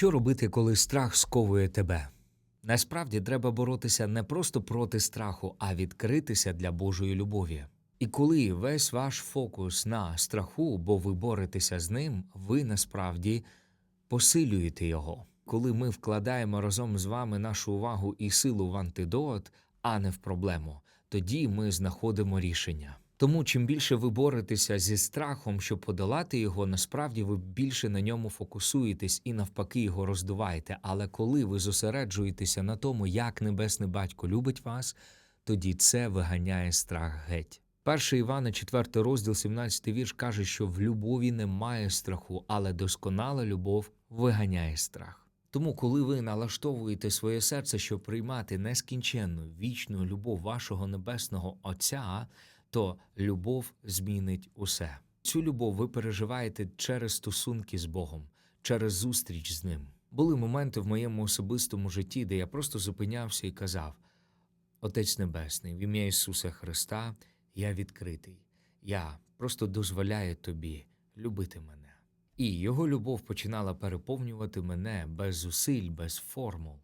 Що робити, коли страх сковує тебе? Насправді треба боротися не просто проти страху, а відкритися для Божої любові. І коли весь ваш фокус на страху, бо ви боретеся з ним, ви насправді посилюєте його. Коли ми вкладаємо разом з вами нашу увагу і силу в антидот, а не в проблему, тоді ми знаходимо рішення. Тому чим більше ви боретеся зі страхом, щоб подолати його, насправді ви більше на ньому фокусуєтесь і навпаки його роздуваєте. Але коли ви зосереджуєтеся на тому, як небесний батько любить вас, тоді це виганяє страх геть. Перший Івана, 4 розділ, 17 вірш каже, що в любові немає страху, але досконала любов виганяє страх. Тому, коли ви налаштовуєте своє серце, щоб приймати нескінченну вічну любов вашого небесного Отця, то любов змінить усе. Цю любов ви переживаєте через стосунки з Богом, через зустріч з ним. Були моменти в моєму особистому житті, де я просто зупинявся і казав: Отець Небесний, в ім'я Ісуса Христа, я відкритий. Я просто дозволяю тобі любити мене. І його любов починала переповнювати мене без зусиль, без формул.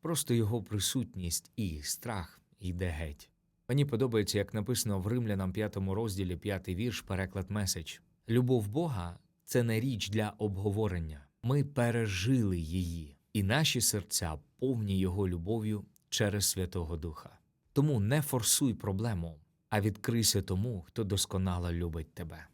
Просто його присутність і страх йде геть. Мені подобається, як написано в Римлянам 5 розділі 5 вірш, переклад меседж. Любов Бога це не річ для обговорення. Ми пережили її, і наші серця повні його любов'ю через Святого Духа. Тому не форсуй проблему, а відкрийся тому, хто досконало любить тебе.